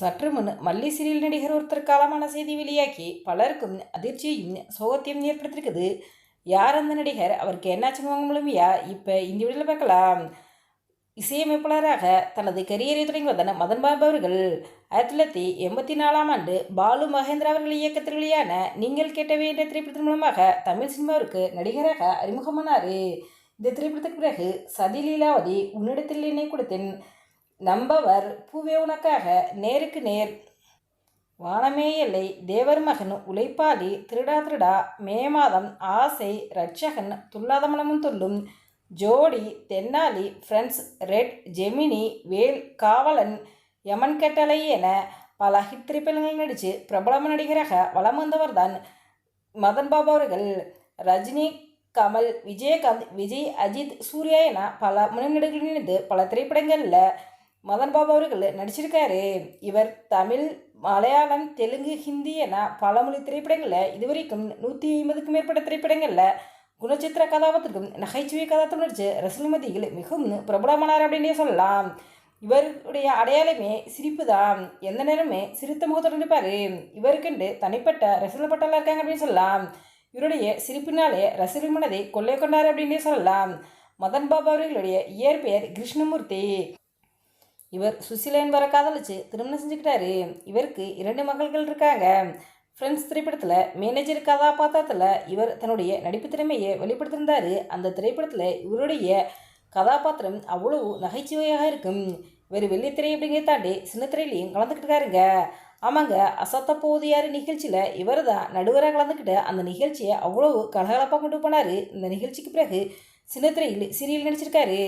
சற்று முன் மல்லி சீரியல் நடிகர் ஒருத்தர் காலமான செய்தி வெளியாகி பலருக்கும் அதிர்ச்சியையும் சோகத்தையும் ஏற்படுத்தியிருக்குது. யார் அந்த நடிகர்? அவருக்கு என்னாச்சுன்னு வாங்க முழுமையா? இப்போ இந்த வீடியோவில் பார்க்கலாம். இசையமைப்பாளராக தனது கரியரை தொடங்கி வந்தன மதன் பாபு அவர்கள் ஆயிரத்தி தொள்ளாயிரத்தி எண்பத்தி நாலாம் ஆண்டு பாலு மகேந்திரா அவர்கள் இயக்கத்தில் வெளியான நீங்கள் கேட்டவே என்ற திரைப்படத்தின் மூலமாக தமிழ் சினிமாவிற்கு நடிகராக அறிமுகமானார். இந்த திரைப்படத்துக்கு பிறகு சதி லீலாவதி உன்னிடத்தில் என்னை கொடுத்தேன். நம்பவர் பூவே உனக்காக நேருக்கு நேர். வானமேயல்லை தேவர் மகன் உழைப்பாளி திருடா திருடா மே மாதம் ஆசை ரட்சகன் துல்லாதமனமும் துள்ளும். Jodi Thenali Friends Red Gemini Vel Kaavalan Yaman Kattalai என பல ஹிட் திரைப்படங்கள் நடித்து பிரபலம நடிகராக வலம் வந்தவர் தான் மதன் பாபு அவர்கள். ரஜினி கமல் விஜயகாந்த் விஜய் அஜித் சூர்யா என பல முன்னணிகளில் இணைந்து பல திரைப்படங்களில் மதன் பாபு அவர்கள் நடிச்சிருக்காரு. இவர் தமிழ் மலையாளம் தெலுங்கு ஹிந்தி என பல மொழி திரைப்படங்களில் இதுவரைக்கும் நூற்றி ஐம்பதுக்கும் மேற்பட்ட திரைப்படங்களில் குணச்சித்திர கதாபாத்திரக்கும் நகைச்சுவை கதாபாத்திரம் நடித்து ரசிகர்கள் மத்தியில் மிகவும் பிரபலமானார் அப்படின்னே சொல்லலாம். இவருடைய அடையாளமே சிரிப்பு தான். எந்த நேரமே சிரித்த முகத்தோடு இருப்பார் இவருக்கென்று தனிப்பட்ட ரசிகர்கள் பட்டாளம் இருக்காங்க அப்படின்னு சொல்லலாம். இவருடைய சிரிப்பினாலே ரசிகர்கள் மனதை கொள்ளை கொண்டார் அப்படின்னே சொல்லலாம். மதன் பாபா அவர்களுடைய இயற்பெயர் கிருஷ்ணமூர்த்தி. இவர் சுசிலா என்பவரை காதலிச்சு திருமணம் செஞ்சுக்கிட்டாரு. இவருக்கு இரண்டு மகள்கள் இருக்காங்க. ஃப்ரெண்ட்ஸ் திரைப்படத்தில் மேனேஜர் கதாபாத்திரத்தில் இவர் தன்னுடைய நடிப்பு திறமையை வெளிப்படுத்தியிருந்தார். அந்த திரைப்படத்தில் இவருடைய கதாபாத்திரம் அவ்வளவு நகைச்சுவையாக இருக்கும். இவர் வெள்ளித்திரை அப்படிங்கிறத தாண்டி சின்னத்திரையிலையும் கலந்துக்கிட்டு இருக்காருங்க. ஆமாங்க அசத்த போதியார் நிகழ்ச்சியில் இவர் தான் நடுவராக கலந்துக்கிட்டு அந்த நிகழ்ச்சியை அவ்வளவு கலகலப்பாக கொண்டு போனார். இந்த நிகழ்ச்சிக்கு பிறகு சின்னத்திரையில் சீரியல் நடிச்சிருக்காரு.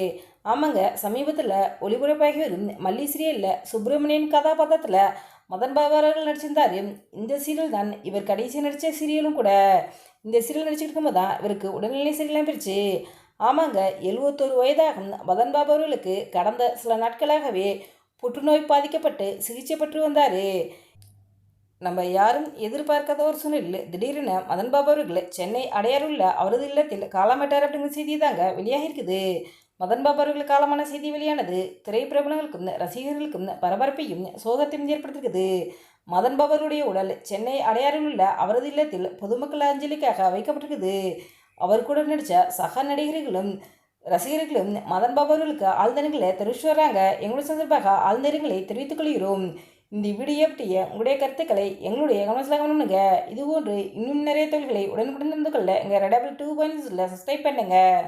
ஆமாங்க சமீபத்தில் ஒளிபரப்பாகி வரும் மல்லி சீரியலில் சுப்பிரமணியன் கதாபாத்திரத்தில் மதன் பாபா அவர்கள் நடிச்சிருந்தார். இந்த சீரியல் தான் இவர் கடைசி நடித்த சீரியலும் கூட. இந்த சீரியல் நடிச்சுட்டு இருக்கும்போது தான் இவருக்கு உடல்நிலை சரியில்லாம போயிடுச்சு ஆமாங்க எழுபத்தோரு வயதாகும் மதன் பாபா அவர்களுக்கு கடந்த சில நாட்களாகவே புற்றுநோய் பாதிக்கப்பட்டு சிகிச்சை பெற்று வந்தார். நம்ம யாரும் எதிர்பார்க்காத ஒரு சூழ்நிலையில் திடீரென மதன் பாபா அவர்கள் சென்னை அடையாறுள்ள அவரது இல்லத்தில் காலமாட்டார் அப்படிங்கிற செய்தி தாங்க வெளியாக இருக்குது மதன் பாபு அவர்கள் காலமான செய்தி வெளியானது திரைப்பிரபலங்களுக்கும் ரசிகர்களுக்கும் பரபரப்பையும் சோகத்தையும் ஏற்படுத்தியிருக்குது. மதன் பாபருடைய உடல் சென்னை அடையாறில் உள்ள அவரது இல்லத்தில் பொதுமக்கள் அஞ்சலிக்காக வைக்கப்பட்டிருக்குது. அவர் கூட நடித்த சக நடிகர்களும் ரசிகர்களும் மதன் பாபர்களுக்கு ஆழ்ந்தனங்களை தெரிவித்து வர்றாங்க எங்களுடைய சந்தர்ப்பாக ஆழ்ந்தனங்களை தெரிவித்துக் கொள்கிறோம். இந்த வீடியோ பற்றிய உங்களுடைய கருத்துக்களை எங்களுடைய கவனத்தில் கவனிங்க இது போன்று இன்னும் நிறைய தொழில்களை உடனுக்குடன் இருந்து கொள்ள எங்கள் ரெடபிள் டூ பாயிண்ட்ஸில் சப்ஸ்கிரைப் பண்ணுங்கள்